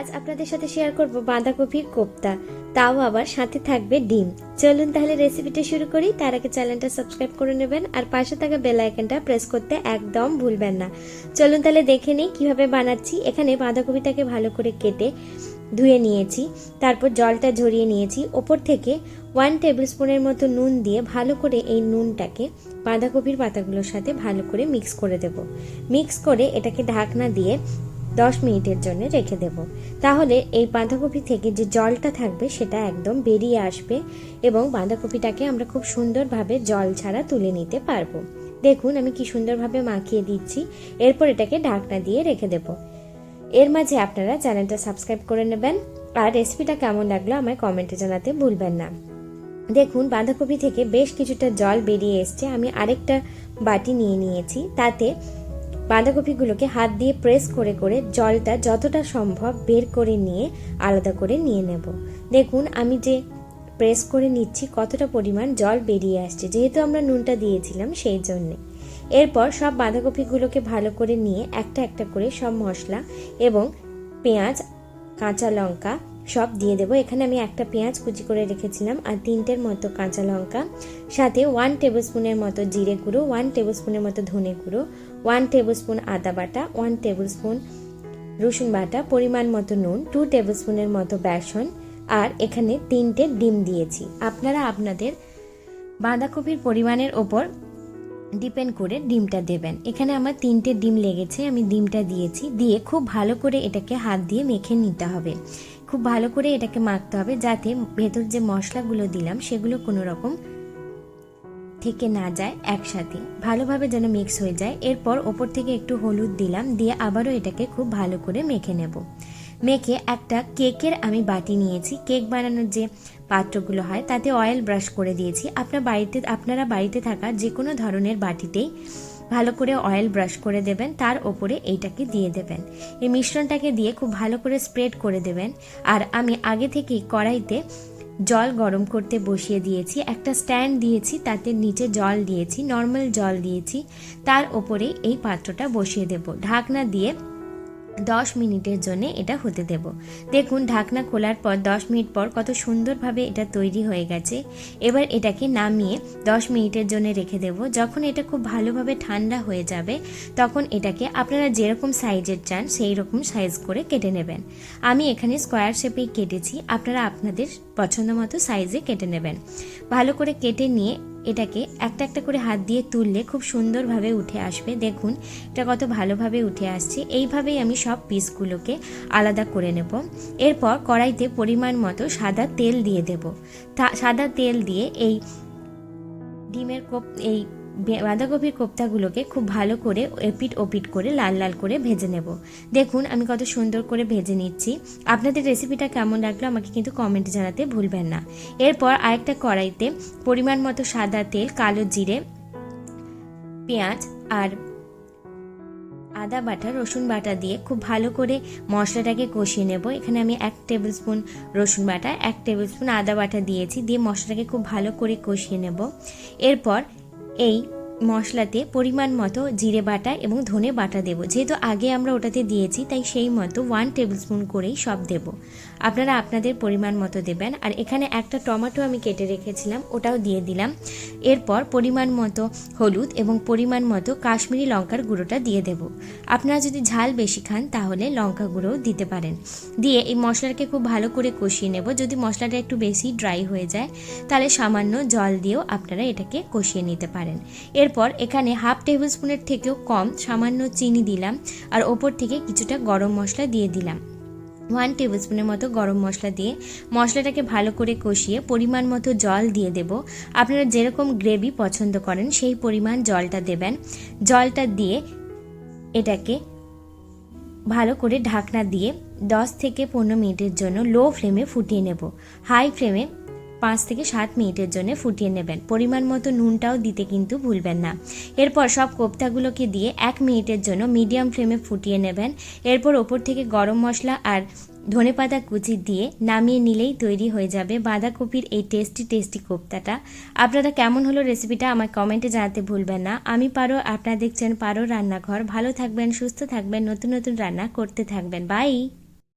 আজ আপনাদের সাথে শেয়ার করব বাঁধাকপির কোপ্তা। তাও আবার সাথে থাকবে ডিম। চলুন তাহলে রেসিপিটা শুরু করি। তার আগে চ্যানেলটা সাবস্ক্রাইব করে নেবেন আর পাশে থাকা বেল আইকনটা প্রেস করতে একদম ভুলবেন না। চলুন তাহলে দেখে নিই কীভাবে বানাচ্ছি। এখানে বাঁধাকপিটাকে ভালো করে কেটে ধুয়ে নিয়েছি। তারপর জলটা ঝরিয়ে নিয়েছি। ওপর থেকে ওয়ান টেবিল স্পুনের মতো নুন দিয়ে ভালো করে এই নুনটাকে বাঁধাকপির পাতাগুলোর সাথে ভালো করে মিক্স করে দেব। মিক্স করে এটাকে ঢাকনা দিয়ে দশ মিনিটের জন্য রেখে দেব। তাহলে এই বাঁধাকপি থেকে যে জলটা থাকবে সেটা একদম বেরিয়ে আসবে এবং বাঁধাকপিটাকে আমরা খুব সুন্দরভাবে জল ছাড়া তুলে নিতে পারব। দেখুন, আমি কি সুন্দরভাবে মাখিয়ে দিচ্ছি। এরপর এটাকে ঢাকনা দিয়ে রেখে দেব। এর মাঝে আপনারা চ্যানেলটা সাবস্ক্রাইব করে নেবেন। আর রেসিপিটা কেমন লাগল আমায় কমেন্টে জানাতে ভুলবেন না। দেখুন, বাঁধাকপি থেকে বেশ কিছুটা জল বেরিয়ে এসছে। আমি আরেকটা বাটি নিয়ে নিয়েছি। তাতে বাঁধাকপিগুলোকে হাত দিয়ে প্রেস করে করে জলটা যতটা সম্ভব বের করে নিয়ে আলাদা করে নিয়ে নেব। দেখুন, আমি যে প্রেস করে নিচ্ছি কতটা পরিমাণ জল বেরিয়ে আসছে, যেহেতু আমরা নুনটা দিয়েছিলাম সেই জন্যে। এরপর সব বাঁধাকপিগুলোকে ভালো করে নিয়ে একটা একটা করে সব মশলা এবং পেঁয়াজ, কাঁচা লঙ্কা সব দিয়ে দেবো। এখানে আমি একটা পেঁয়াজ কুচি করে রেখেছিলাম আর তিনটের মতো কাঁচা লঙ্কা, সাথে ওয়ান টেবিল স্পুনের মতো জিরে গুঁড়ো ওয়ান টেবিল স্পুনের মতো ধনে গুঁড়ো ওয়ান টেবিল স্পুন আদা বাটা ওয়ান টেবিল স্পুন রসুন বাটা, পরিমাণ মতো নুন টু টেবিল স্পুনের মতো বেসন আর এখানে তিনটে ডিম দিয়েছি। আপনারা আপনাদের বাঁধাকপির পরিমাণের ওপর ডিপেন্ড করে ডিমটা দেবেন। এখানে আমার তিনটে ডিম লেগেছে, আমি ডিমটা দিয়েছি। দিয়ে খুব ভালো করে এটাকে হাত দিয়ে মেখে নিতে হবে। খুব ভালো করে এটাকে মাখতে হবে যাতে ভেতর যে মশলাগুলো দিলাম সেগুলো কোনো রকম থেকে না যায় একসাথে। ভালোভাবে যেন মিক্স হয়ে যায়। এরপর ওপর থেকে একটু হলুদ দিলাম, দিয়ে আবারও এটাকে খুব ভালো করে মেখে নেব। মেখে একটা কেকের আমি বাটি নিয়েছি। কেক বানানোর যে পাত্রগুলো হয়, তাতে অয়েল ব্রাশ করে দিয়েছি। আপনার বাড়িতে, আপনারা বাড়িতে থাকা যে কোনো ধরনের বাটিতেই ভালো করে অয়েল ব্রাশ করে দেবেন, তার ওপরে এইটাকে দিয়ে দেবেন। এই মিশ্রণটাকে দিয়ে খুব ভালো করে স্প্রেড করে দেবেন। আর আমি আগে থেকেই কড়াইতে জল গরম করতে বসিয়ে দিয়েছি, একটা স্ট্যান্ড দিয়েছি, তাতে নিচে জল দিয়েছি নর্মাল জল দিয়েছি, তার ওপরে এই পাত্রটা বসিয়ে দেব। ঢাকনা দিয়ে দশ মিনিটের জন্য এটা হতে দেব। দেখুন, ঢাকনা খোলার পর দশ মিনিট পর কত সুন্দরভাবে এটা তৈরি হয়ে গেছে। এবার এটাকে নামিয়ে দশ মিনিটের জন্য রেখে দেব। যখন এটা খুব ভালোভাবে ঠান্ডা হয়ে যাবে, তখন এটাকে আপনারা যেরকম সাইজের চান সেই রকম সাইজ করে কেটে নেবেন। আমি এখানে স্কোয়ার শেপেই কেটেছি। আপনারা আপনাদের পছন্দ মতো সাইজে কেটে নেবেন। ভালো করে কেটে নিয়ে এটাকে একটা একটা করে হাত দিয়ে তুললে খুব সুন্দরভাবে উঠে আসবে। দেখুন, এটা কত ভালোভাবে উঠে আসছে। এইভাবেই আমি সব পিসগুলোকে আলাদা করে নেব। এরপর কড়াইতে পরিমাণ মতো সাদা তেল দিয়ে দেব। সাদা তেল দিয়ে এই ডিমের কোপ, এই বাঁধাকপির কোপ্তাগুলোকে খুব ভালো করে এপিট ওপিট করে লাল লাল করে ভেজে নেব। দেখুন, আমি কত সুন্দর করে ভেজে নিচ্ছি। আপনাদের রেসিপিটা কেমন লাগল আমাকে কিন্তু কমেন্টে জানাতে ভুলবেন না। এরপর আরেকটা কড়াইতে পরিমাণ মতো সাদা তেল, কালো জিরে, পেঁয়াজ আর আদা বাটা, রসুন বাটা দিয়ে খুব ভালো করে মশলাটাকে কষিয়ে নেব। এখানে আমি এক টেবিল স্পুন রসুন বাটা, এক টেবিল স্পুন আদা বাটা দিয়েছি, দিয়ে মশলাটাকে খুব ভালো করে কষিয়ে নেব। এরপর এই মশলাতে পরিমাণ মতো জিরে বাটা এবং ধনে বাটা দেব। যেহেতু আগে আমরা ওটাতে দিয়েছি, তাই সেই মতো ওয়ান টেবিল স্পুন করেই সব দেব। আপনারা আপনাদের পরিমাণ মতো দেবেন। আর এখানে একটা টমেটো আমি কেটে রেখেছিলাম, ওটাও দিয়ে দিলাম। এরপর পরিমাণ মতো হলুদ এবং পরিমাণ মতো কাশ্মীরি লঙ্কার গুঁড়োটা দিয়ে দেব। আপনারা যদি ঝাল বেশি খান, তাহলে লঙ্কা গুঁড়োও দিতে পারেন। দিয়ে এই মশলাটাকে খুব ভালো করে কষিয়ে নেব। যদি মশলাটা একটু বেশি ড্রাই হয়ে যায়, তাহলে সামান্য জল দিয়েও আপনারা এটাকে কষিয়ে নিতে পারেন। এরপর এখানে হাফ টেবিল স্পুনের থেকেও কম সামান্য চিনি দিলাম আর ওপর থেকে কিছুটা গরম মশলা দিয়ে দিলাম। ওয়ান টেবিল স্পুনের মতো গরম মশলা দিয়ে মশলাটাকে ভালো করে কষিয়ে পরিমাণ মতো জল দিয়ে দেব। আপনারা যেরকম গ্রেভি পছন্দ করেন সেই পরিমাণ জলটা দেবেন। জলটা দিয়ে এটাকে ভালো করে ঢাকনা দিয়ে দশ থেকে পনেরো মিনিটের জন্য লো ফ্লেমে ফুটিয়ে নেব। হাই ফ্লেমে পাঁচ থেকে সাত মিনিটের জন্য ফুটিয়ে নেবেন। পরিমাণ মতো নুনটাও দিতে কিন্তু ভুলবেন না। এরপর সব কোপ্তাগুলোকে দিয়ে এক মিনিটের জন্য মিডিয়াম ফ্লেমে ফুটিয়ে নেবেন। এরপর ওপর থেকে গরম মশলা আর ধনে পাতা কুচি দিয়ে নামিয়ে নিলেই তৈরি হয়ে যাবে বাঁধাকপির এই টেস্টি টেস্টি কোপ্তাটা। আপনারা কেমন হলো রেসিপিটা আমার কমেন্টে জানাতে ভুলবেন না। আমি পারো, আপনারা দেখছেন পারো রান্নাঘর। ভালো থাকবেন, সুস্থ থাকবেন, নতুন নতুন রান্না করতে থাকবেন। বাই